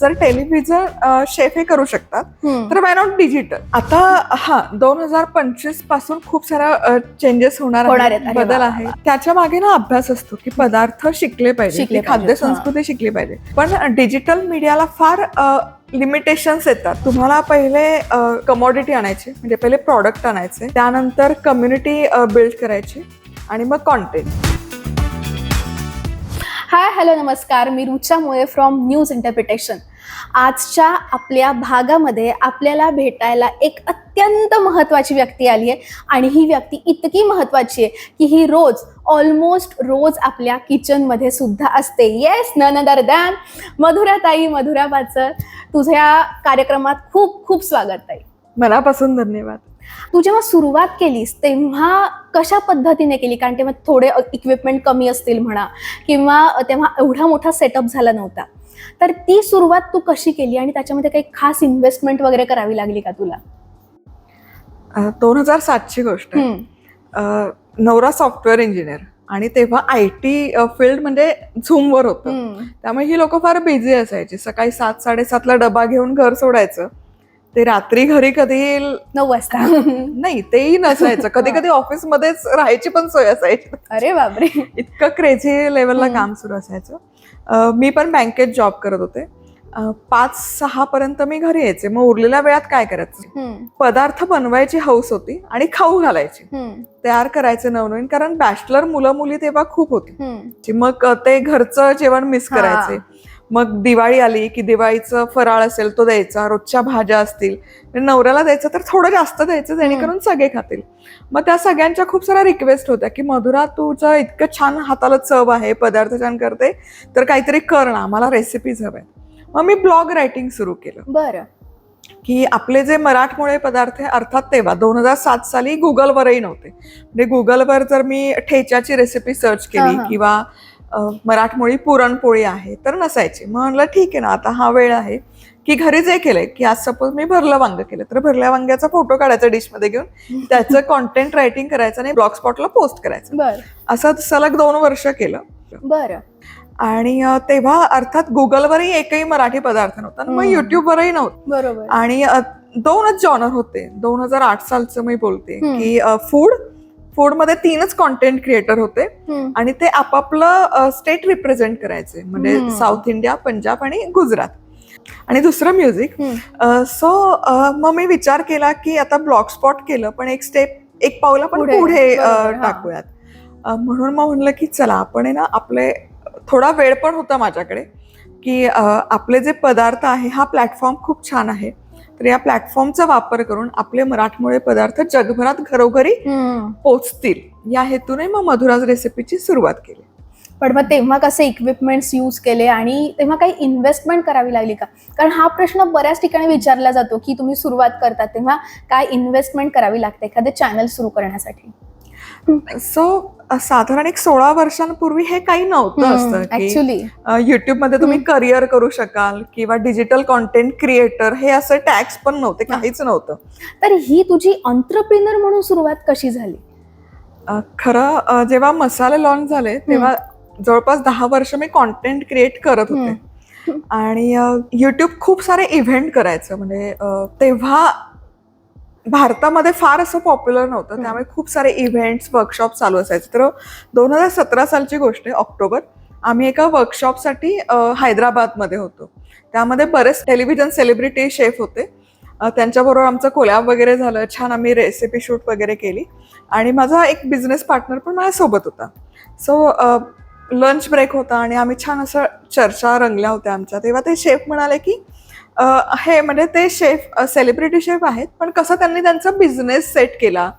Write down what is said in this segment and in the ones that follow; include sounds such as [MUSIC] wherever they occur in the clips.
जर television chef हे करू शकतात तर वाय नॉट डिजिटल आता हा दोन हजार पंचवीसपासून खूप सारा चेंजेस होणार बदल आहे. त्याच्यामागे ना अभ्यास असतो की पदार्थ शिकले पाहिजे खाद्य. संस्कृती शिकली पाहिजे. पण डिजिटल मीडियाला फार लिमिटेशन्स येतात. तुम्हाला पहिले कमॉडिटी आणायची म्हणजे पहिले प्रॉडक्ट आणायचे. त्यानंतर कम्युनिटी बिल्ड करायची आणि मग कॉन्टेंट हाय हॅलो नमस्कार. मी रुचा मोये फ्रॉम न्यूज इंटरप्रिटेशन आजच्या आपल्या भागामध्ये आपल्याला भेटायला एक अत्यंत महत्त्वाची व्यक्ती आली आहे आणि ही व्यक्ती इतकी महत्त्वाची आहे की ही रोज ऑलमोस्ट रोज आपल्या किचनमध्ये सुद्धा असते. येस नन अदर दॅन मधुराताई मधुरा पाचर. तुझ्या कार्यक्रमात खूप खूप स्वागत ताई. मनापासून धन्यवाद. तू जेव्हा सुरुवात केलीस तेव्हा कशा पद्धतीने केली? कारण तेव्हा थोडे इक्विपमेंट कमी असतील म्हणा किंवा तेव्हा एवढा मोठा सेटअप झाला नव्हता. तर ती सुरुवात तू कशी केली आणि त्याच्यामध्ये काही खास इन्व्हेस्टमेंट वगैरे करावी लागली का तुला? दोन हजार सातची गोष्ट नवरा सॉफ्टवेअर इंजिनियर आणि तेव्हा आय टी फील्ड म्हणजे झूमवर होतं. त्यामुळे ही लोक फार बिझी असायची. सकाळी सात साडेसातला डबा घेऊन घर सोडायचं. ते रात्री घरी कधी येईल? नऊ वाजता. नाही तेही नसायचं. कधी कधी ऑफिसमध्येच राहायची पण सोय असायची. अरे बापरे. इतकं क्रेझी लेवलला. काम सुरू असायचं. मी पण बँकेत जॉब करत होते. पाच सहा पर्यंत मी घरी यायचे. मग उरलेल्या वेळात काय करायचं. पदार्थ बनवायची हौस होती आणि खाऊ घालायची. तयार करायचे नवनवीन कारण बॅचलर मुलं मुली तेव्हा खूप होती. मग ते घरचं जेवण मिस. करायचे. मग दिवाळी आली की दिवाळीचं फराळ असेल तो द्यायचा रोजच्या भाज्या असतील. म्हणजे नवऱ्याला द्यायचं तर थोडं जास्त द्यायचं जेणेकरून सगळे खातील. मग त्या सगळ्यांच्या खूप साऱ्या रिक्वेस्ट होत्या की मधुरा तुझं इतकं छान हाताला चव आहे पदार्थ छान करते तर काहीतरी कर ना आम्हाला रेसिपीज हव्या मग मी ब्लॉग रायटिंग सुरू केलं. बरं. की आपले जे मराठमोळे पदार्थ आहे अर्थात तेव्हा दोन हजार सात साली गुगलवरही नव्हते. म्हणजे गुगलवर जर मी ठेच्याची रेसिपी सर्च केली. किंवा मराठमोळी पुरणपोळी आहे तर नसायची. मग म्हणलं ठीक आहे ना आता हा वेळ आहे की घरी जे केलंय की आज सपोज मी भरलं वांग केलं तर भरल्या वांग्याचा फोटो काढायचा डिशमध्ये घेऊन त्याचं कॉन्टेंट रायटिंग करायचं आणि ब्लॉग स्पॉटला पोस्ट करायचं. असं सलग दोन वर्ष केलं. बरं. आणि तेव्हा अर्थात गुगलवरही एकही मराठी पदार्थ नव्हता आणि मग. युट्यूबवरही नव्हतं. बरोबर. आणि दोनच जॉनर होते. दोन हजार आठ सालचं मी बोलते. की फूड फूडमध्ये तीनच कॉन्टेंट क्रिएटर होते. आणि ते आपापलं स्टेट रिप्रेझेंट करायचे म्हणजे. साऊथ इंडिया पंजाब आणि गुजरात आणि दुसरं म्युझिक. सो मग मी विचार केला की आता ब्लॉग स्पॉट केलं पण एक स्टेप एक पाऊल आपण पुढे. टाकूयात म्हणून मग म्हणलं की चला आपण आहे ना आपले थोडा वेळ पण होता माझ्याकडे की आपले जे पदार्थ आहे हा प्लॅटफॉर्म खूप छान आहे तर या प्लॅटफॉर्मचा वापर करून आपले मराठमोळे पदार्थ जगभरात घरोघरी. पोचतील. या हेतूने मग मधुराज रेसिपीची सुरुवात केली. पण मग तेव्हा कसे इक्विपमेंट्स यूज केले आणि तेव्हा काही इन्व्हेस्टमेंट करावी लागली का? कारण हा प्रश्न बऱ्याच ठिकाणी विचारला जातो की तुम्ही सुरुवात करता तेव्हा काय इन्व्हेस्टमेंट करावी लागते? एखादे चॅनल सुरू करण्यासाठी. सो साधारण एक सोळा वर्षांपूर्वी हे काही नव्हतं असतं की ऍक्च्युली युट्यूबमध्ये तुम्ही करिअर करू शकाल किंवा डिजिटल कॉन्टेंट क्रिएटर हे असं टॅक्स पण नव्हते काहीच नव्हतं. तर ही तुझी अंत्रप्रिनर म्हणून सुरुवात कशी झाली? खरं जेव्हा मसाले लॉन्च झाले तेव्हा जवळपास दहा वर्ष मी कॉन्टेंट क्रिएट करत होते. आणि युट्यूब खूप सारे इव्हेंट करायचं. म्हणजे तेव्हा भारतामध्ये फार असं पॉप्युलर नव्हतं. त्यामुळे खूप सारे इव्हेंट्स वर्कशॉप चालू असायचे. तर दोन हजार सतरा सालची गोष्ट आहे ऑक्टोबर. आम्ही एका वर्कशॉपसाठी हैदराबादमध्ये होतो. त्यामध्ये बरेच टेलिव्हिजन सेलिब्रिटी शेफ होते. त्यांच्याबरोबर आमचं कोलॅब वगैरे झालं. छान आम्ही रेसिपी शूट वगैरे केली. आणि माझा एक बिझनेस पार्टनर पण माझ्यासोबत होता. सो लंच ब्रेक होता आणि आम्ही छान असं चर्चा रंगल्या होत्या आमच्या. तेव्हा ते शेफ म्हणाले की हे म्हणजे ते शेफ सेलिब्रिटी शेफ आहेत पण कसं त्यांनी त्यांचा बिझनेस सेट केला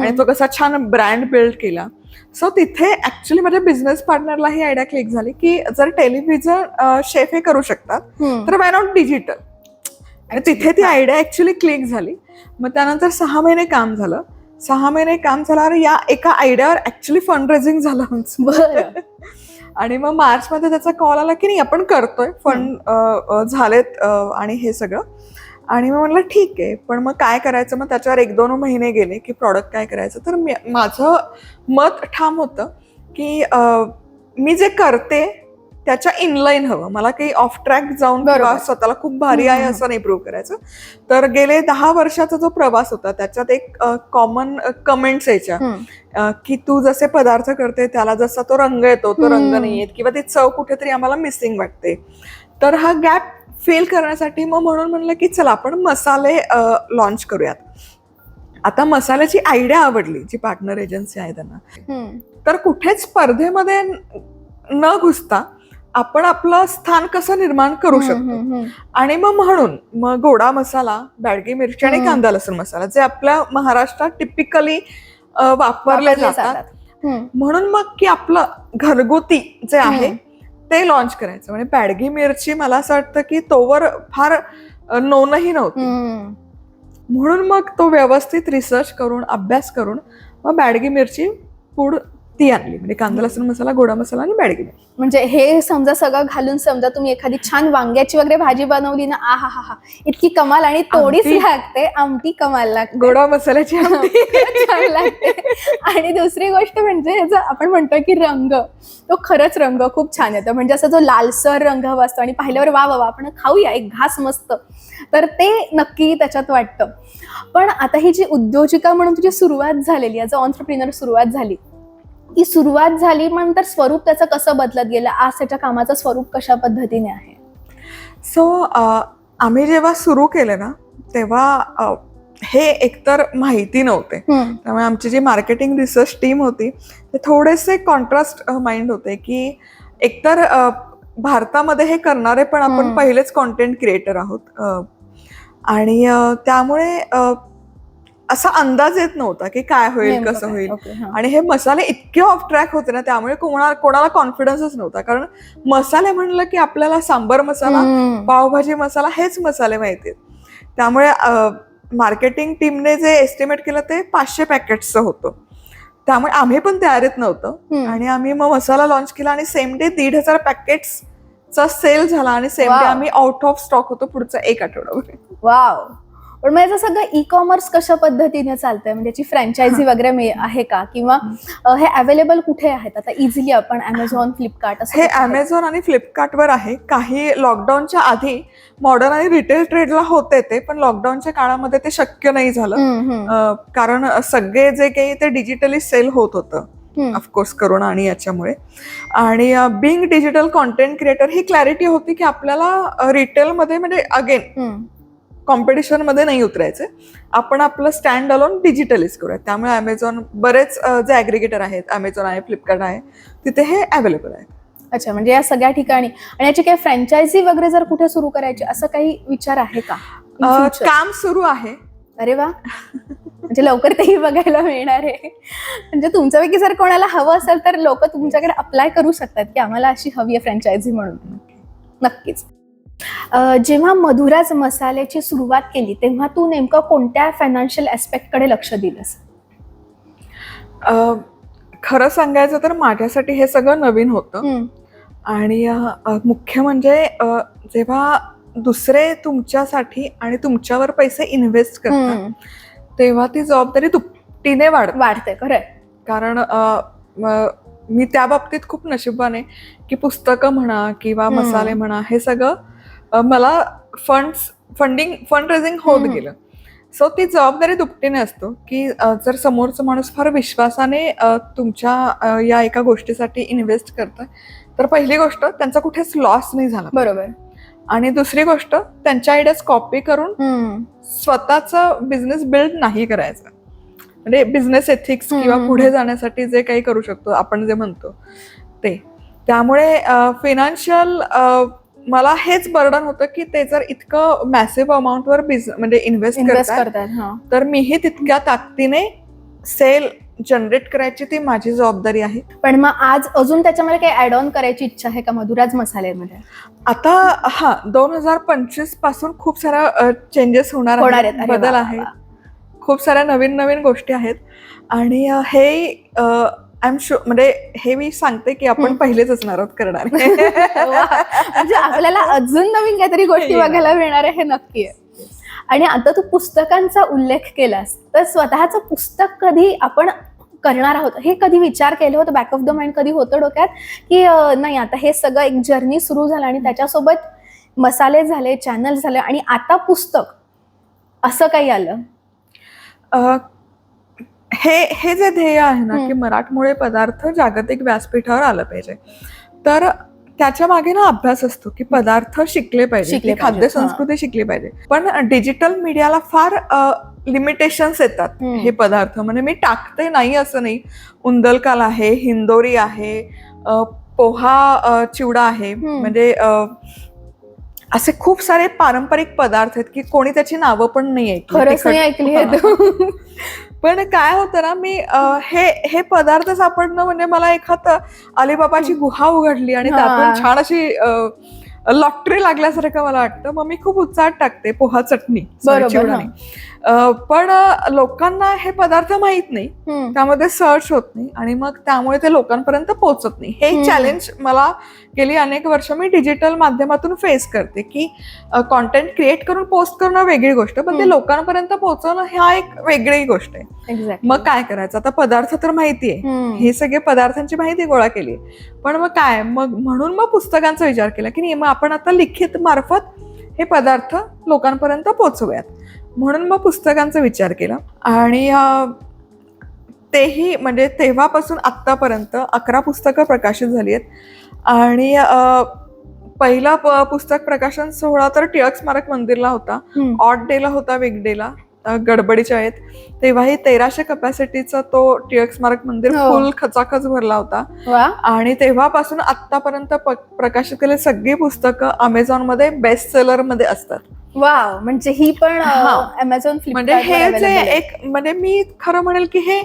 आणि तो कसा छान ब्रँड बिल्ड केला. सो तिथे ऍक्च्युली माझ्या बिझनेस पार्टनरला ही आयडिया क्लिक झाली की जर टेलिव्हिजन शेफ हे करू शकतात तर वाय नॉट डिजिटल आणि तिथे ती आयडिया ऍक्च्युली क्लिक झाली. मग त्यानंतर सहा महिने काम झालं. सहा महिने काम झाल्यावर या एका आयडियावर ऍक्च्युली फंड रेझिंग झालं आमचं. बरं. [LAUGHS] आणि मग मार्च मध्ये त्याचा कॉल आला की नाही आपण करतोय. फंड झालेत आणि हे सगळं. आणि मग म्हणलं ठीक आहे. पण मग काय करायचं? मग त्याच्यावर एक दोन महिने गेले की प्रॉडक्ट काय करायचं? तर मी माझं मत ठाम होतं की मी जे करते त्याच्या इनलाईन हवं. मला काही ऑफ ट्रॅक जाऊन स्वतःला खूप भारी आहे. असं नाही प्रूव्ह करायचं. तर गेले दहा वर्षाचा जो प्रवास होता त्याच्यात एक कॉमन कमेंट्स यायच्या. की तू जसे पदार्थ करते त्याला जसा तो रंग येतो तो रंग. नाही येत किंवा ती चव कुठेतरी आम्हाला मिसिंग वाटते. तर हा गॅप फिल करण्यासाठी मग म्हणून म्हणलं की चला आपण मसाले लॉन्च करूयात. आता मसाल्याची आयडिया आवडली जी पार्टनर एजन्सी आहे त्यांना. तर कुठेच स्पर्धेमध्ये न घुसता आपण आपलं स्थान कसं निर्माण करू शकतो आणि मग म्हणून मग गोडा मसाला बॅडगी मिरची आणि. कांदा लसूण मसाला जे आपल्या महाराष्ट्रात टिपिकली वापरले जातात. म्हणून मग की आपलं घरगुती जे आहे. ते लॉन्च करायचं म्हणजे बॅडगी मिरची मला असं वाटतं की तोवर फार नोनही नव्हती. म्हणून मग तो व्यवस्थित रिसर्च करून अभ्यास करून मग बॅडगी मिरची पूड ती आणली. म्हणजे कांदा लसूण मसाला गोडा मसाला आणि बॅडगी म्हणजे हे समजा सगळं घालून समजा तुम्ही एखादी छान वांग्याची वगैरे भाजी बनवली ना आ हा हा हा इतकी कमाल आणि तोडीच. लागते आमटी कमाल लागते. गोडा मसाल्याची आमटी. [LAUGHS] छान लागते. आणि दुसरी गोष्ट म्हणजे ह्याचा आपण म्हणतो की रंग तो खरंच रंग खूप छान येतो. म्हणजे असा जो लालसर रंग हवा असतो आणि पाहिल्यावर वा वा वा आपण खाऊया एक घास मस्त. तर ते नक्की त्याच्यात वाटतं. पण आता ही जी उद्योजिका म्हणून तुझी सुरुवात झालेली ॲज अ ऑन्टरप्रिनर सुरुवात झाली ती सुरुवात झाली मग नंतर स्वरूप त्याचं कसं बदलत गेलं? आज त्याच्या कामाचं स्वरूप कशा पद्धतीने आहे? सो आम्ही जेव्हा सुरू केले ना तेव्हा हे एकतर माहिती नव्हते. त्यामुळे आमची जी मार्केटिंग रिसर्च टीम होती ते थोडेसे कॉन्ट्रास्ट माइंड होते की एकतर भारतामध्ये हे करणारे पण आपण. पहिलेच कॉन्टेंट क्रिएटर आहोत आणि त्यामुळे असा अंदाज येत नव्हता की काय होईल कसं? होईल. आणि हे मसाले इतके ऑफ ट्रॅक होते ना त्यामुळे कोणा कोणाला कॉन्फिडन्सच नव्हता कारण मसाले म्हणलं की आपल्याला सांबर मसाला. पावभाजी मसाला हेच मसाले माहिती त्यामुळे मार्केटिंग टीमने जे एस्टिमेट केलं ते पाचशे पॅकेट्सचं होतं त्यामुळे आम्ही पण तयारीत नव्हतं. आणि आम्ही मग मसाला लॉन्च केला आणि सेम डे दीड हजार पॅकेट्सचा सेल झाला आणि सेम डे. आम्ही आउट ऑफ स्टॉक होतो पुढचा एक आठवडाभर वाव पण मग याचं सगळं ई कॉमर्स कशा पद्धतीने चालतंय? म्हणजे याची फ्रँचायझी वगैरे आहे का? किंवा हे. अवेलेबल कुठे आहेत? आता इझिली आपण अमेझॉन फ्लिपकार्ट असं हे? अमेझॉन आणि फ्लिपकार्टवर आहे. काही लॉकडाऊनच्या आधी मॉडर्न आणि रिटेल ट्रेडला होते ते पण लॉकडाऊनच्या काळामध्ये ते शक्य नाही झालं. कारण सगळे जे काही ते डिजिटली सेल होत होतं. ऑफकोर्स करोना आणि याच्यामुळे. आणि बिंग डिजिटल कॉन्टेंट क्रिएटर ही क्लॅरिटी होती की आपल्याला रिटेलमध्ये म्हणजे अगेन हम्म. कॉम्पिटिशनमध्ये नाही उतरायचे. आपण आपलं स्टँड अलोन डिजिटलीच करूयात. त्यामुळे अमेझॉन बरेच जे ॲग्रिगेटर आहेत अमेझॉन आहे फ्लिपकार्ट आहे तिथे हे अवेलेबल आहे. अच्छा म्हणजे या सगळ्या ठिकाणी. आणि याची काही फ्रँचायझी वगैरे जर कुठे सुरू करायची असं काही विचार आहे का? काम सुरू आहे. अरे वा. म्हणजे लवकर तेही बघायला मिळणार आहे. म्हणजे तुमच्यापैकी जर कोणाला हवं असेल तर लोक तुमच्याकडे अप्लाय करू शकतात की आम्हाला अशी हवी आहे फ्रँचायझी म्हणून. नक्कीच. जेव्हा मधुराज मसाल्याची सुरुवात केली तेव्हा तू नेमकं कोणत्या फायनान्शियलकडे लक्ष दिलंस अ, खरं सांगायचं तर माझ्यासाठी हे सगळं नवीन होतं आणि मुख्य म्हणजे जेव्हा दुसरे तुमच्यासाठी आणि तुमच्यावर पैसे इन्व्हेस्ट करतात. तेव्हा ती जबाबदारी दुपटीने वाढते वाढते खरंय कारण म- त्या बाबतीत खूप नशिबाने की पुस्तकं म्हणा किंवा. मसाले म्हणा हे सगळं मला फंड्स फंडिंग फंड रेझिंग होत. गेलं. सो ती जबाबदारी दुपटीने असतो की जर समोरचा माणूस फार विश्वासाने तुमच्या या एका गोष्टीसाठी इन्व्हेस्ट करतोय तर पहिली गोष्ट त्यांचा कुठेच लॉस नाही झाला बरोबर. आणि दुसरी गोष्ट त्यांच्या आयडियाज कॉपी करून स्वतःचा बिझनेस बिल्ड नाही करायचा. म्हणजे बिझनेस एथिक्स किंवा पुढे. जाण्यासाठी जे काही करू शकतो आपण जे म्हणतो ते. त्यामुळे फिनान्शियल मला हेच बर्डन होतं की ते जर इतकं मॅसिव्ह अमाऊंटवर बिझ म्हणजे इन्व्हेस्ट करतात हा. तर मीही तितक्या ताकदीने सेल जनरेट करायची ती माझी जबाबदारी आहे. पण मग आज अजून त्याच्यामध्ये काही ऍड ऑन करायची इच्छा आहे का मधुराज मसाल्यामध्ये आता हा दोन हजार पंचवीसपासून खूप साऱ्या चेंजेस होणार आहेत बदल आहेत. वा, खूप साऱ्या नवीन नवीन गोष्टी आहेत. आणि हे आय एम शुअर म्हणजे हे मी सांगते की आपण. पहिलेच असणार आहोत करणार. [LAUGHS] म्हणजे आपल्याला [LAUGHS] अजून नवीन काहीतरी गोष्टी. बघायला मिळणार आहे हे नक्की आहे आणि आता तू पुस्तकांचा उल्लेख केलास तर स्वतःचं पुस्तक कधी आपण करणार आहोत हे कधी विचार केलं होतं बॅक ऑफ द माइंड कधी होतं डोक्यात की नाही आता हे सगळं एक जर्नी सुरू झालं आणि त्याच्यासोबत मसाले झाले चॅनल झाले आणि आता पुस्तक असं काही आलं हे हे जे ध्येय आहे ना. की मराठमोळे पदार्थ जागतिक व्यासपीठावर आलं पाहिजे तर त्याच्यामागे ना अभ्यास असतो की पदार्थ शिकले पाहिजे खाद्य. संस्कृती शिकली पाहिजे पण डिजिटल मीडियाला फार लिमिटेशन्स येतात. हे पदार्थ म्हणजे मी टाकते नाही असं नाही उंदलकाल आहे हिंदोरी आहे पोहा चिवडा आहे. म्हणजे असे खूप सारे पारंपरिक पदार्थ आहेत की कोणी त्याची नावं पण नाही ऐकली. [LAUGHS] पण काय होतं ना मी अ, हे हे पदार्थ सापडणं म्हणजे मला एखाद अलिबाबाची गुहा उघडली आणि. त्यातून छान अशी लॉटरी लागल्यासारखं मला वाटतं मग मी खूप उत्साहात टाकते पोहा चटणी पण लोकांना हे पदार्थ माहीत नाही. त्यामध्ये सर्च होत नाही आणि मग त्यामुळे ते लोकांपर्यंत पोहोचत नाही हे. चॅलेंज मला गेली अनेक वर्ष मी डिजिटल माध्यमातून फेस करते की कॉन्टेंट क्रिएट करून पोस्ट करणं वेगळी गोष्ट पण ते. लोकांपर्यंत पोहोचवणं ह्या एक वेगळी गोष्ट आहे. मग काय करायचं? आता पदार्थ तर माहिती आहे हम्म. हे सगळे पदार्थांची माहिती गोळा केली. पण मग काय? मग म्हणून मग पुस्तकांचा विचार केला की नाही मग आपण आता लिखित मार्फत हे पदार्थ लोकांपर्यंत पोहोचवूयात. म्हणून मग पुस्तकांचा विचार केला. आणि तेही म्हणजे तेव्हापासून आत्तापर्यंत अकरा पुस्तकं प्रकाशित झाली आहेत आणि पहिला पुस्तक प्रकाशन सोहळा तर टिळक स्मारक मंदिरला होता. ऑट डेला होता वेग गडबडीच्या आहेत. तेव्हाही तेराशे कपॅसिटीचा तो टिळक स्मारक मंदिर हो. फुल खचाखच भरला होता. आणि तेव्हापासून आतापर्यंत प्रकाशित केलेली सगळी पुस्तकं अमेझॉनमध्ये बेस्ट सेलरमध्ये असतात. वा म्हणजे ही पण हा. अमेझॉन म्हणजे हे जे एक म्हणजे मी खरं म्हणेल की हे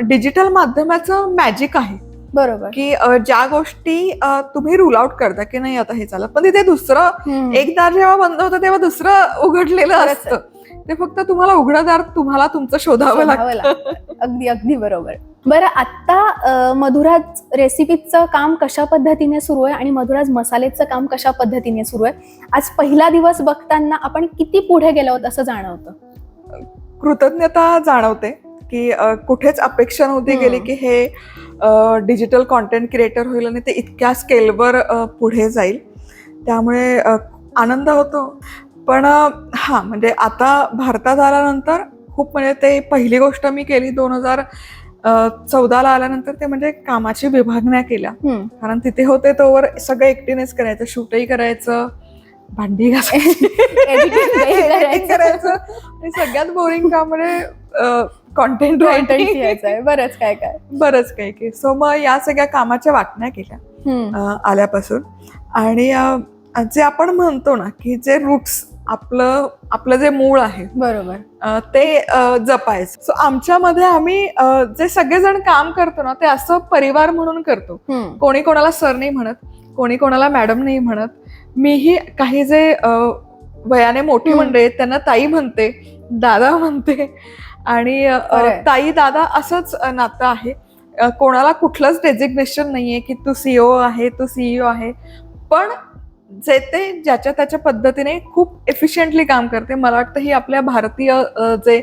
डिजिटल माध्यमाचं मॅजिक आहे. बरोबर. की ज्या गोष्टी तुम्ही रूल आउट करता की नाही आता हे चालत पण तिथे दुसरं हम्म. एक दार जेव्हा बंद होतं तेव्हा दुसरं उघडलेलं असतं. ते फक्त तुम्हाला उघडं दार तुम्हाला तुमचं शोधावं लागतं. अगदी अगदी बरोबर. बरं आता मधुराज रेसिपीचं काम कशा पद्धतीने सुरू आहे आणि मधुराज मसालेचं काम कशा पद्धतीने सुरू आहे? आज पहिला दिवस बघताना आपण किती पुढे गेलो आहोत असं जाणवतं? कृतज्ञता जाणवते की कुठेच अपेक्षा नव्हती. गेली की हे डिजिटल कॉन्टेंट क्रिएटर होईल आणि ते इतक्या स्केलवर पुढे जाईल. त्यामुळे आनंद होतो. पण हा म्हणजे आता भारतात आल्यानंतर खूप म्हणजे ते पहिली गोष्ट मी केली दोन हजार चौदाला आल्यानंतर ते म्हणजे कामाची विभागण्या केल्या. कारण तिथे होते तोवर सगळं एकटीनेच करायचं शूटही करायचं भांडी घासायची [LAUGHS] ही [LAUGHS] करायचं. सगळ्यात बोरिंग काम म्हणजे कॉन्टेंट रायटिंग लिहायचंय. बरंच काय काय. बरंच काही काही सो मग या सगळ्या कामाच्या वाटण्या केल्या आल्यापासून. आणि जे आपण म्हणतो ना की जे रूट्स आपलं आपलं जे मूळ आहे. बरोबर. ते जपायचं. सो आमच्यामध्ये आम्ही जे सगळेजण काम करतो ना ते असं परिवार म्हणून करतो. कोणी कोणाला सर नाही म्हणत कोणी कोणाला मॅडम नाही म्हणत. मीही काही जे वयाने मोठी. मंडळी आहेत त्यांना ताई म्हणते दादा म्हणते. आणि. ताई दादा असंच नातं आहे. कोणाला कुठलंच डेजिग्नेशन नाहीये की तू सीओ आहे तू सीईओ आहे. पण जे ते ज्याच्या त्याच्या पद्धतीने खूप एफिशियंटली काम करते मला वाटतं ही आपल्या भारतीय जे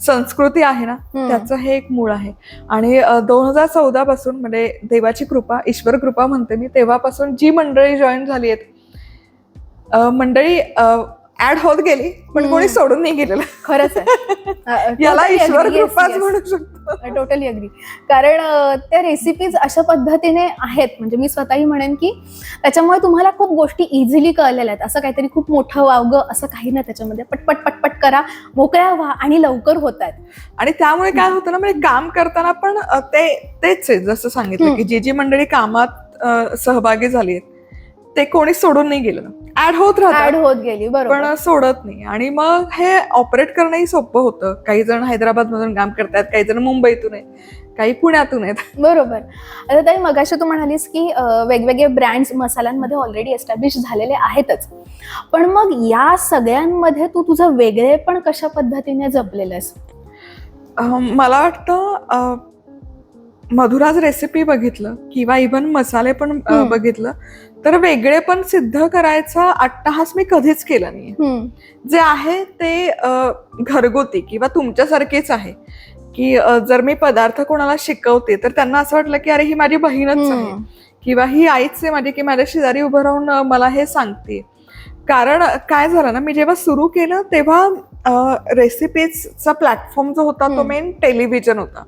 संस्कृती आहे ना. त्याचं हे एक मूळ आहे आणि दोन हजार चौदा पासून म्हणजे देवाची कृपा ईश्वर कृपा म्हणते मी तेव्हापासून जी मंडळी जॉईन झाली आहेत मंडळी ऍड होत गेली पण. कोणी सोडून नाही गेलेलं. खरंच आहे. [LAUGHS] याला ईश्वर कृपाच म्हणू शकतो. टोटली अग्री कारण त्या रेसिपीज अशा पद्धतीने आहेत. म्हणजे मी स्वतःही म्हणेन की त्याच्यामुळे तुम्हाला खूप गोष्टी इझिली कळलेल्या आहेत. असं काहीतरी खूप मोठं वावगं असं काही नाही त्याच्यामध्ये. पटपट पटपट करा. मोकळ्या व्हा आणि लवकर होत आहेत. आणि त्यामुळे काय होतं ना म्हणजे काम करताना पण ते तेच आहे. जसं सांगितलं. की जी जी मंडळी कामात सहभागी झाली आहेत ते कोणी सोडून नाही गेलं. ऍड होत ऍड होत गेली बरोबर. पण सोडत नाही. आणि मग हे ऑपरेट करणंही सोपं होतं. काही जण हैदराबाद मधून काम करतात काही जण मुंबईतून आहेत काही पुण्यातून आहेत. बरोबर. आता ताई मगाशी तू म्हणालीस की अं, वेगवेगळे ब्रँड्स मसाल्यांमध्ये ऑलरेडी एस्टॅब्लिश झालेले आहेतच. पण मग या सगळ्यांमध्ये तू तुझं वेगळेपण कशा पद्धतीने जपलेलं आहेस अं, मला वाटतं अं, मधुराज रेसिपी बघितलं किंवा इव्हन मसाले पण अं, हम्म. बघितलं तर वेगळे पण सिद्ध करायचा अट्टहास मी कधीच केला नाही. जे आहे ते घरगुती किंवा तुमच्यासारखेच आहे की जर मी पदार्थ कोणाला शिकवते तर त्यांना असं वाटलं की अरे ही माझी बहीणच आहे. किंवा ही आईच आहे माझी की माझ्या शेजारी उभं राहून मला हे सांगते कारण काय झालं ना मी जेव्हा सुरू केलं तेव्हा रेसिपीजचा प्लॅटफॉर्म जो होता तो. मेन टेलिव्हिजन होता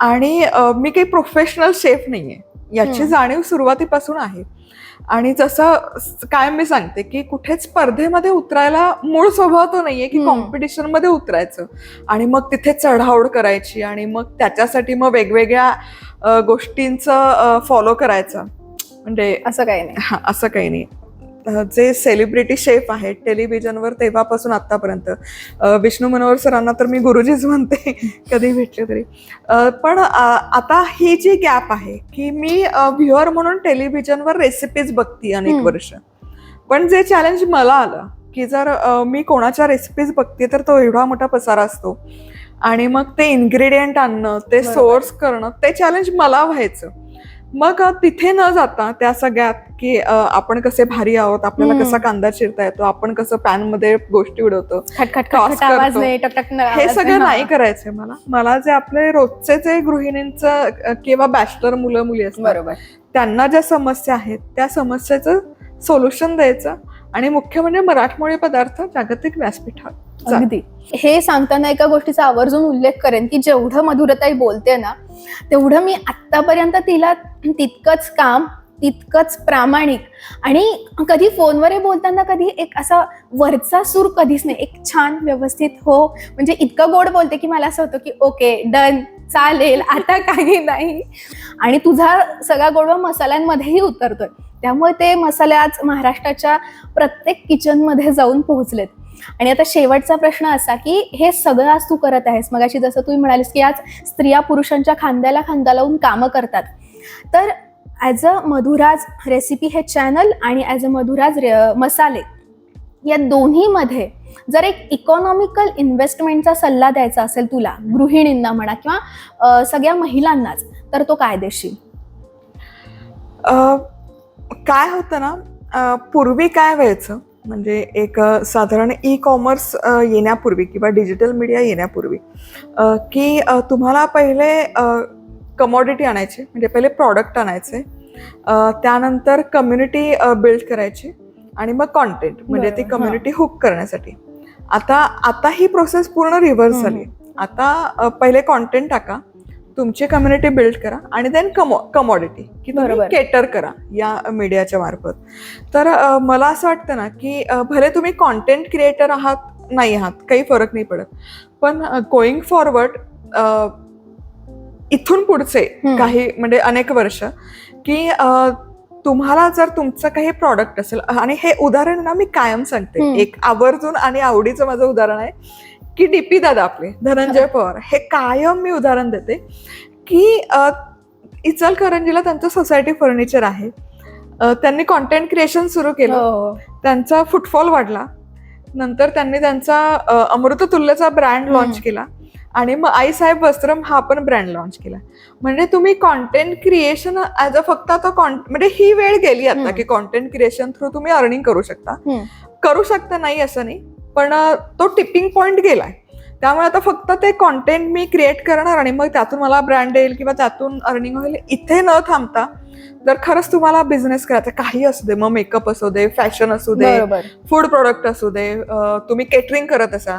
आणि मी काही प्रोफेशनल शेफ नाहीये याची. जाणीव सुरुवातीपासून आहे आणि जसं काय मी सांगते की कुठेच स्पर्धेमध्ये उतरायला मूळ स्वभाव तो नाहीये की हम्म. कॉम्पिटिशनमध्ये उतरायचं. आणि मग तिथे चढाओढ करायची आणि मग त्याच्यासाठी मग वेगवेगळ्या गोष्टींचं फॉलो करायचं. म्हणजे असं काही नाही. असं काही नाही. जे सेलिब्रिटी शेफ आहेत टेलिव्हिजनवर तेव्हापासून आतापर्यंत अ, विष्णू मनोहर सरांना तर मी गुरुजीच म्हणते [LAUGHS] कधी भेटले तरी. पण आता ही जी गॅप आहे की मी व्ह्युअर म्हणून टेलिव्हिजनवर रेसिपीज बघती अनेक. वर्ष. पण जे चॅलेंज मला आलं की जर मी कोणाच्या रेसिपीज बघते तर तो एवढा मोठा पसारा असतो. आणि मग ते इन्ग्रेडियंट आणणं ते. सोर्स करणं ते चॅलेंज मला व्हायचं. मग तिथे न जाता त्या सगळ्यात की आपण कसे भारी आहोत आपल्याला. कसा कांदा चिरता येतो आपण कसं पॅनमध्ये गोष्टी उडवतो हे सगळं. नाही करायचंय मला. मला जे आपले रोजचे जे गृहिणींचं किंवा बॅचलर मुलं मुली असतात बरोबर. त्यांना ज्या समस्या आहेत त्या समस्याचं सोल्युशन द्यायचं आणि मुख्य म्हणजे मराठमोळी पदार्थ जागतिक व्यासपीठात अगदी. हे सांगताना एका गोष्टीचा आवर्जून उल्लेख करेन की जेवढं मधुरताई बोलते ना तेवढं मी आत्तापर्यंत तिला तितकंच काम तितकंच प्रामाणिक. आणि कधी फोनवरही बोलताना कधी एक असा वरचा सूर कधीच नाही. एक छान व्यवस्थित हो म्हणजे इतकं गोड बोलते की मला असं होतं की ओके डन चालेल आता काही नाही. आणि तुझा सगळा गोडवा मसाल्यांमध्येही उतरतोय. त्यामुळे ते मसाले आज महाराष्ट्राच्या प्रत्येक किचनमध्ये जाऊन पोहोचलेत. आणि आता शेवटचा प्रश्न असा की हे सगळं आज तू करत आहेस. मगाशी जसं तू म्हणालीस की आज स्त्रिया पुरुषांच्या खांद्याला खांदा लावून कामं करतात. तर ॲज अ मधुराज रेसिपी हे चॅनल आणि ॲज अ मधुराज रे- मसाले या दोन्हीमध्ये जर एक इकॉनॉमिकल इन्व्हेस्टमेंटचा सल्ला द्यायचा असेल तुला गृहिणींना म्हणा किंवा सगळ्या महिलांनाच तर तो काय देशील काय होतं ना पूर्वी काय व्हायचं म्हणजे एक साधारण ई कॉमर्स येण्यापूर्वी किंवा डिजिटल मीडिया येण्यापूर्वी की तुम्हाला पहिले कमॉडिटी आणायची म्हणजे पहिले प्रॉडक्ट आणायचे त्यानंतर कम्युनिटी बिल्ड करायची आणि मग कॉन्टेंट म्हणजे ती. कम्युनिटी हुक करण्यासाठी आता आता ही प्रोसेस पूर्ण रिव्हर्स. झाली आता पहिले कॉन्टेंट टाका तुमची कम्युनिटी बिल्ड करा आणि देन कमो कमॉडिटी की तुम्ही. केटर करा या मीडियाच्या मार्फत तर मला असं वाटतं ना की भले तुम्ही कॉन्टेंट क्रिएटर आहात नाही आहात काही फरक नाही पडत पण गोईंग फॉरवर्ड इथून पुढचे. काही म्हणजे अनेक वर्ष की तुम्हाला जर तुमचं काही प्रॉडक्ट असेल आणि हे उदाहरण ना मी कायम सांगते. एक आवर्जून आणि आवडीचं माझं उदाहरण आहे की डीपी दादा आपले धनंजय पवार. हे कायम मी उदाहरण देते की इचलकरंजीला त्यांचं सोसायटी फर्निचर आहे. त्यांनी कॉन्टेंट क्रिएशन सुरू केलं. हो. त्यांचा फुटफॉल वाढला. नंतर त्यांनी त्यांचा अमृततुल्यचा ब्रँड लॉन्च. केला. आणि मग आईसाहेब वस्त्रम हा पण ब्रँड लॉन्च केला म्हणजे तुम्ही कॉन्टेंट क्रिएशन ऍज अ फक्त आता म्हणजे ही वेळ गेली आता. की कॉन्टेंट क्रिएशन थ्रू तुम्ही अर्निंग करू शकता. करू शकता नाही असं नाही पण तो टिपिंग पॉइंट गेलाय त्यामुळे आता फक्त ते कॉन्टेंट मी क्रिएट करणार आणि मग त्यातून मला ब्रँड येईल किंवा त्यातून अर्निंग होईल इथे न थांबता जर खरंच तुम्हाला बिझनेस करायचा काही असू दे मग मेकअप असू दे फॅशन असू दे फूड प्रोडक्ट असू दे तुम्ही केटरिंग करत असा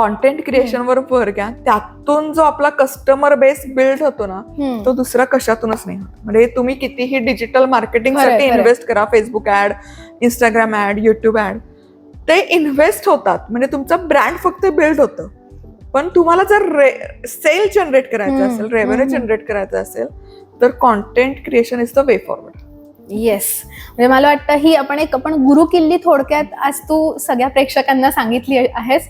कॉन्टेंट क्रिएशनवर भर घ्या. त्यातून जो आपला कस्टमर बेस बिल्ड होतो ना. तो दुसरा कशातूनच नाही होत म्हणजे तुम्ही कितीही डिजिटल मार्केटिंगसाठी. इन्व्हेस्ट करा Facebook ad Instagram ad YouTube ad ते इन्व्हेस्ट होतात. म्हणजे तुमचं ब्रँड फक्त बिल्ड होतं. पण तुम्हाला जर सेल जनरेट करायचं असेल रेव्हेन्यू. जनरेट करायचं असेल तर content creation is the way forward yes म्हणजे मला वाटतं ही आपण एक आपण गुरु किल्ली थोडक्यात आज तू सगळ्या प्रेक्षकांना सांगितली आहेस.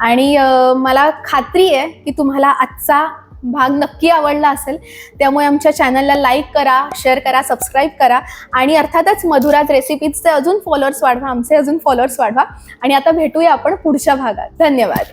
आणि मला खात्री आहे की तुम्हाला आजचा भाग नक्की आवडला असेल. त्यामुळे आमच्या चॅनलला लाईक करा शेअर करा सबस्क्राईब करा. आणि अर्थातच मधुरात रेसिपीजचे अजून फॉलोअर्स वाढवा आमचे अजून फॉलोअर्स वाढवा. आणि आता भेटूया आपण पुढच्या भागात. धन्यवाद.